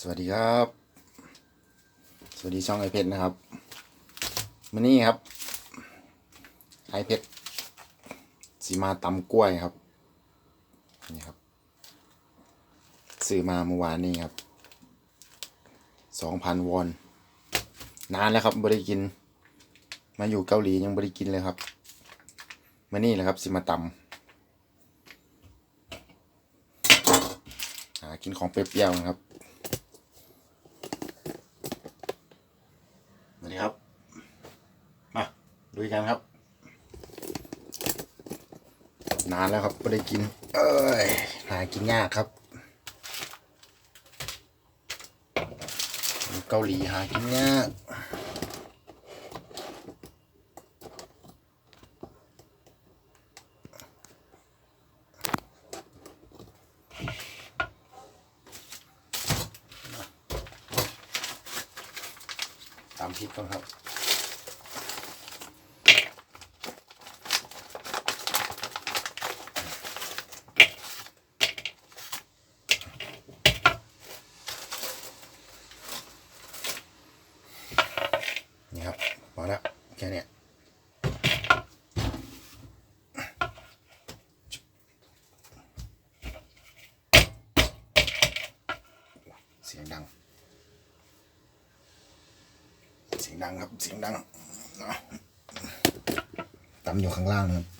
สวัสดีครับ สวัสดีช่องไอเพชรนะครับมันนี่ครับ ไอเพชรสีมาตำกล้วยครับ นี่ครับ ซื้อมาเมื่อวานนี้ครับ สองพันวอน นานแล้วครับไม่ได้กิน มาอยู่เกาหลียังไม่ได้กินเลยครับมานี่แหละครับสิมาตำหากินของเปรี้ยวๆนะครับ สวัสดีครับ มาลุ ยกันครับ นานแล้วครับไม่ได้กิน เอ้ยหากินยากครับ เกาหลีหากินยากตามพริกก่อนครับ นี่ครับพอแล้วแค่เนี้ยเสียงดัง เสียงดังครับ เสียงดังเอาตำอยู่ข้างล่างนะครับ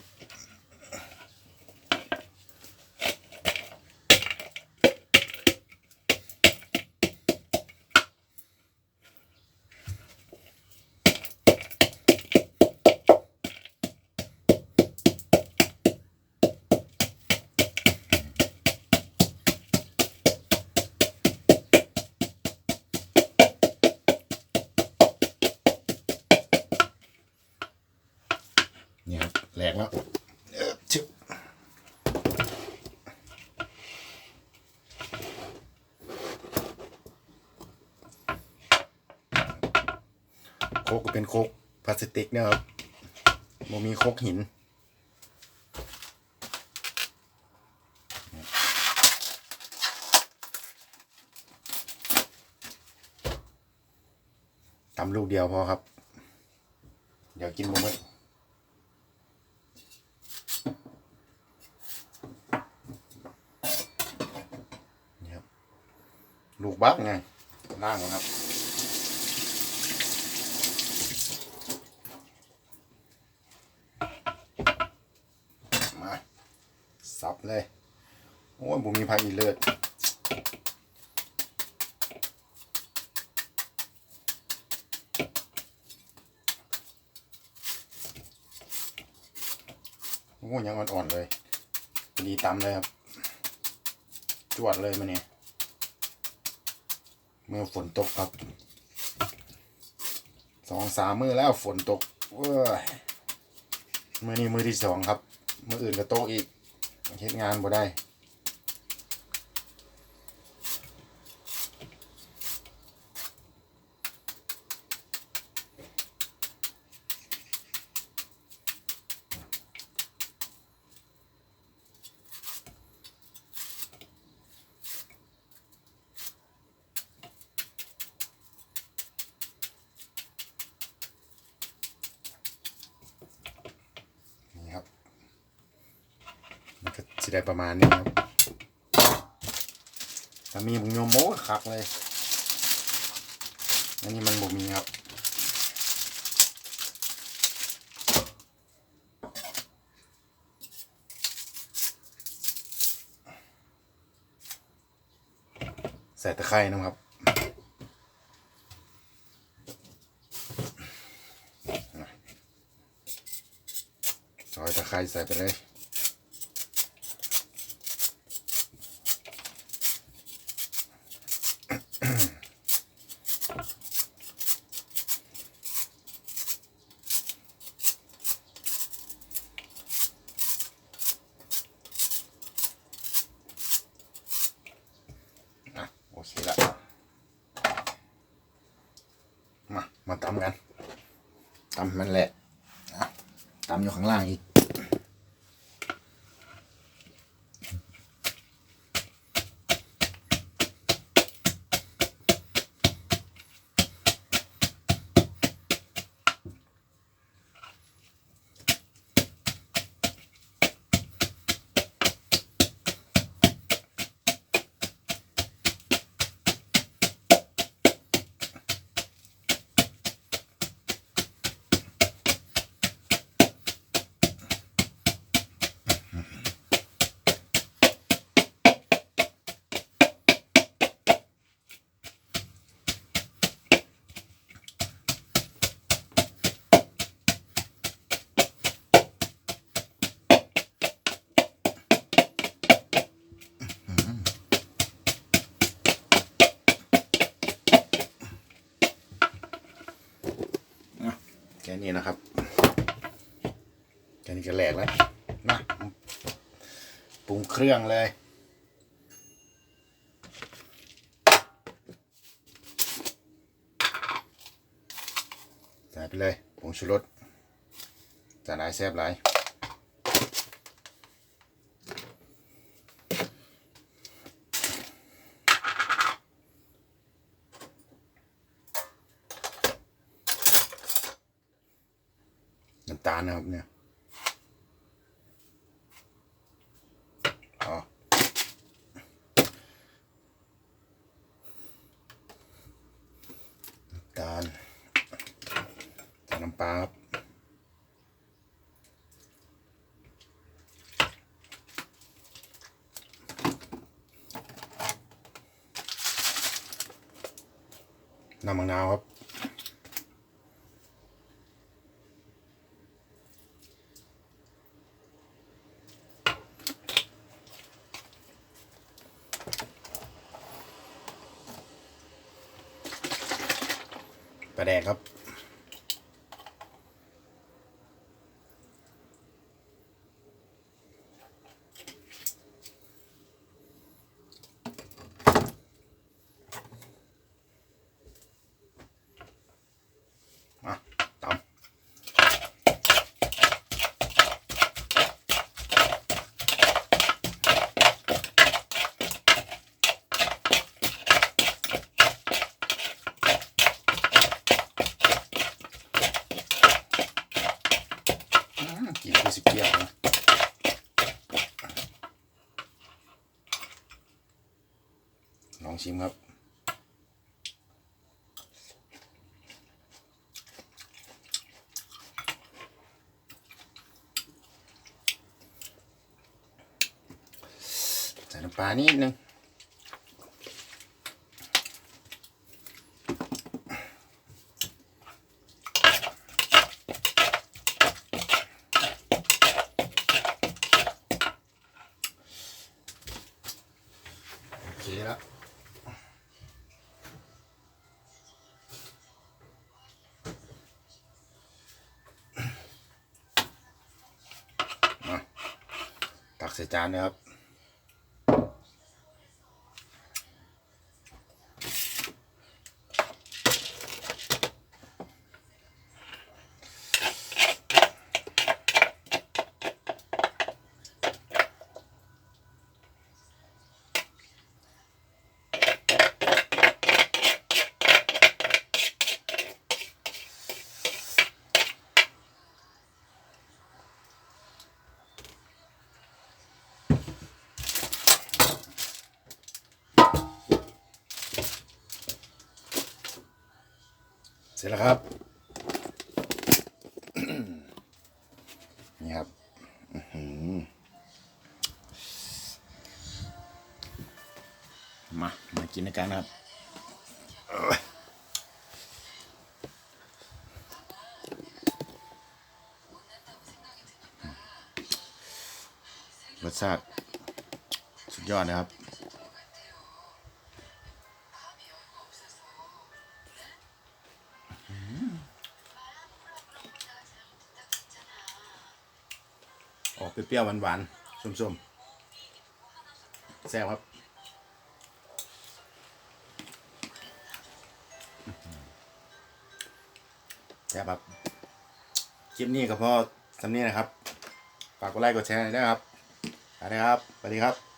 ก็เป็นโคกพลาสติกเนะครับโมมีโคกหิน ตำลูกเดียวพอครับ เดี๋ยวกินหมดนี่ครับลูกบักไงล่างก่อนครับ มาสับ เลย โอ้ยผมมีพายอีเลิศโอ้ยยังอ่อนๆเลยดีตำเลยครับ จวดเลยมันเนี่ยเมื่อฝนตกครับสองสามมือแล้วฝนตกเว้ยมือนี้มือที่สองครับ มืออื่นก็โตกอีก เฮ็ดงานบ่ได้ นี่ครับ มันก็จะได้ประมาณนี้ครับถ้ามีบุญโยมโมกคักเลย อันนี้มันบ่มีครับใส่ตะไคร้นะครับซอยตะไคร้ใส่ไปเลย อะ โอเคละ มา มา ตำกันตำมันแหละอะตำอยู่ข้างล่างอีก นี่นะครับแค่นี้ก็แหลกแล้วนะปรุงเครื่องเลยใส่ไปเลยผงชูรสจะนไหนแซ่บหลาย น้ำตาลนะครับเนี่ยอ๋อน้ำตาลใส่น้ำปลาครับน้ำมะนาวครับ ปลาแดกครับ มาตำอืมกินคือสิเกียวนะลอง ชิมครับ ใส่น้ำปลานิดนึงโอเคแล้ว ตักใส่จานเลยครับ เสร็จแล้วครับ นี่ครับมา มากินด้วยกันครับรสชาติสุดยอดนะครับ เปรี้ยวหวานๆส้มๆแซ่บครับแซ่บครับคลิปนี้ก็พอสำนี้นะครับ ฝากกดไลค์กดแชร์หน่อยครับไปนะครับสวัสดีครับ